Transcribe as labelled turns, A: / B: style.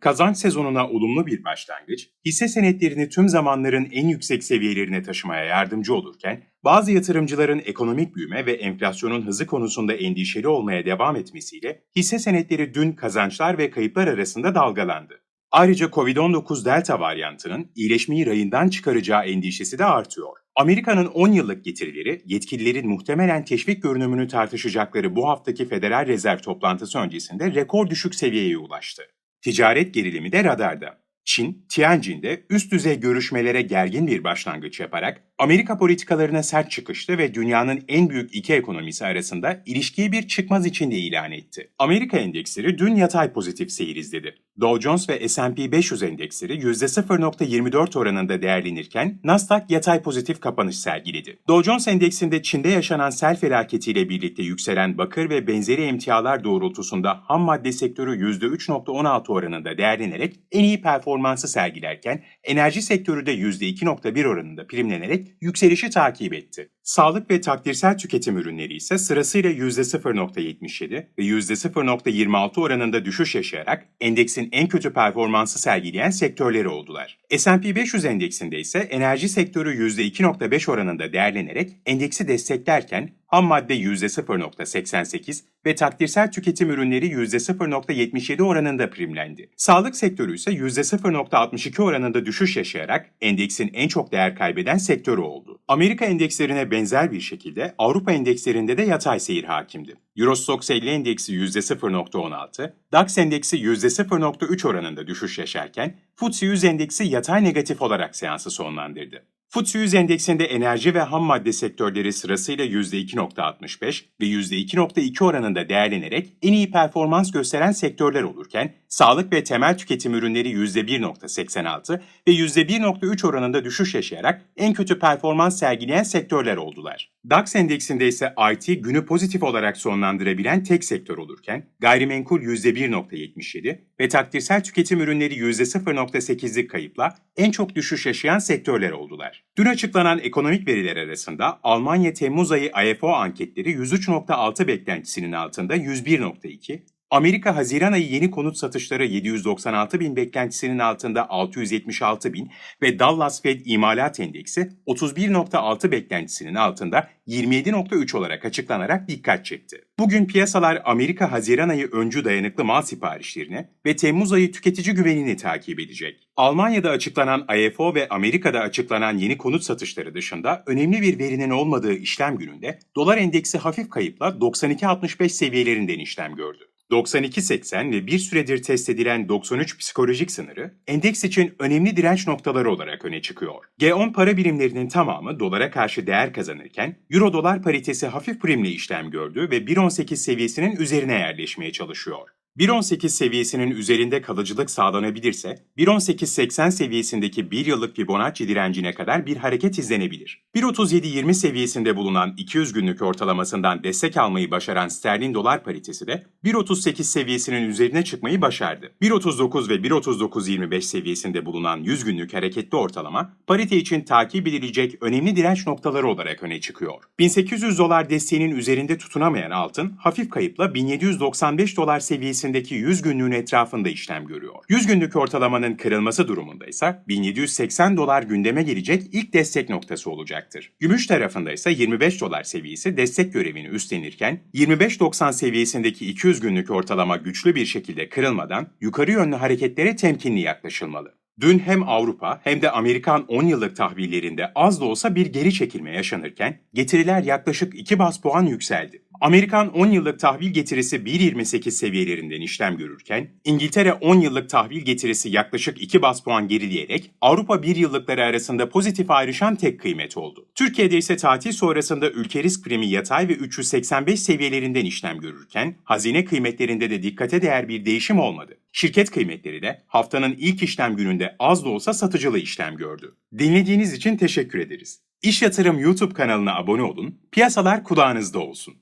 A: Kazanç sezonuna olumlu bir başlangıç, hisse senetlerini tüm zamanların en yüksek seviyelerine taşımaya yardımcı olurken, bazı yatırımcıların ekonomik büyüme ve enflasyonun hızı konusunda endişeli olmaya devam etmesiyle hisse senetleri dün kazançlar ve kayıplar arasında dalgalandı. Ayrıca Covid-19 Delta varyantının iyileşmeyi rayından çıkaracağı endişesi de artıyor. Amerika'nın 10 yıllık getirileri yetkililerin muhtemelen teşvik görünümünü tartışacakları bu haftaki Federal Rezerv toplantısı öncesinde rekor düşük seviyeye ulaştı. Ticaret gerilimi de radarda. Çin, Tianjin'de üst düzey görüşmelere gergin bir başlangıç yaparak Amerika politikalarına sert çıkıştı ve dünyanın en büyük iki ekonomisi arasında ilişkiyi bir çıkmaz içinde ilan etti. Amerika endeksleri dün yatay pozitif seyir izledi. Dow Jones ve S&P 500 endeksleri %0.24 oranında değerlenirken Nasdaq yatay pozitif kapanış sergiledi. Dow Jones endeksinde Çin'de yaşanan sel felaketiyle birlikte yükselen bakır ve benzeri emtialar doğrultusunda ham madde sektörü %3.16 oranında değerlenerek en iyi performansı sergilerken enerji sektörü de %2.1 oranında primlenerek yükselişi takip etti. Sağlık ve takdirsel tüketim ürünleri ise sırasıyla %0.77 ve %0.26 oranında düşüş yaşayarak endeksin en kötü performansı sergileyen sektörleri oldular. S&P 500 endeksinde ise enerji sektörü %2.5 oranında değerlenerek endeksi desteklerken ham madde %0.88 ve takdirsel tüketim ürünleri %0.77 oranında primlendi. Sağlık sektörü ise %0.62 oranında düşüş yaşayarak endeksin en çok değer kaybeden sektörü oldu. Amerika endekslerine benzer bir şekilde Avrupa endekslerinde de yatay seyir hakimdi. Eurostoxx 50 endeksi %0.16, DAX endeksi %0.3 oranında düşüş yaşarken FTSE 100 endeksi yatay negatif olarak seansı sonlandırdı. FTSE 100 endeksinde enerji ve ham madde sektörleri sırasıyla %2.65 ve %2.2 oranında değerlenerek en iyi performans gösteren sektörler olurken, sağlık ve temel tüketim ürünleri %1.86 ve %1.3 oranında düşüş yaşayarak en kötü performans sergileyen sektörler oldular. DAX endeksinde ise IT günü pozitif olarak sonlandırabilen tek sektör olurken, gayrimenkul %1.77 ve takdirsel tüketim ürünleri %0.8'lik kayıpla en çok düşüş yaşayan sektörler oldular. Dün açıklanan ekonomik veriler arasında Almanya Temmuz ayı IFO anketleri 103.6 beklentisinin altında 101.2, Amerika Haziran ayı yeni konut satışları 796 bin beklentisinin altında 676 bin ve Dallas Fed İmalat Endeksi 31.6 beklentisinin altında 27.3 olarak açıklanarak dikkat çekti. Bugün piyasalar Amerika Haziran ayı öncü dayanıklı mal siparişlerini ve Temmuz ayı tüketici güvenini takip edecek. Almanya'da açıklanan IFO ve Amerika'da açıklanan yeni konut satışları dışında önemli bir verinin olmadığı işlem gününde dolar endeksi hafif kayıpla 92.65 seviyelerinden işlem gördü. 92.80 ve bir süredir test edilen 93 psikolojik sınırı endeks için önemli direnç noktaları olarak öne çıkıyor. G10 para birimlerinin tamamı dolara karşı değer kazanırken euro dolar paritesi hafif primli işlem gördü ve 1.18 seviyesinin üzerine yerleşmeye çalışıyor. 1.18 seviyesinin üzerinde kalıcılık sağlanabilirse 1.1880 seviyesindeki 1 yıllık Fibonacci direncine kadar bir hareket izlenebilir. 1.3720 seviyesinde bulunan 200 günlük ortalamasından destek almayı başaran sterlin dolar paritesi de 1.38 seviyesinin üzerine çıkmayı başardı. 1.39 ve 1.3925 seviyesinde bulunan 100 günlük hareketli ortalama parite için takip edilecek önemli direnç noktaları olarak öne çıkıyor. 1800 dolar desteğinin üzerinde tutunamayan altın hafif kayıpla 1795 dolar seviyesinde seviyesindeki 100 günlüğün etrafında işlem görüyor. 100 günlük ortalamanın kırılması durumunda ise 1780 dolar gündeme gelecek ilk destek noktası olacaktır. Gümüş tarafında ise 25 dolar seviyesi destek görevini üstlenirken 25.90 seviyesindeki 200 günlük ortalama güçlü bir şekilde kırılmadan yukarı yönlü hareketlere temkinli yaklaşılmalı. Dün hem Avrupa hem de Amerikan 10 yıllık tahvillerinde az da olsa bir geri çekilme yaşanırken getiriler yaklaşık 2 bas puan yükseldi. Amerikan 10 yıllık tahvil getirisi 1.28 seviyelerinden işlem görürken, İngiltere 10 yıllık tahvil getirisi yaklaşık 2 bas puan gerileyerek Avrupa 1 yıllıkları arasında pozitif ayrışan tek kıymet oldu. Türkiye'de ise tatil sonrasında ülke risk primi yatay ve 385 seviyelerinden işlem görürken, hazine kıymetlerinde de dikkate değer bir değişim olmadı. Şirket kıymetleri de haftanın ilk işlem gününde az da olsa satıcılı işlem gördü. Dinlediğiniz için teşekkür ederiz. İş Yatırım YouTube kanalına abone olun, piyasalar kulağınızda olsun.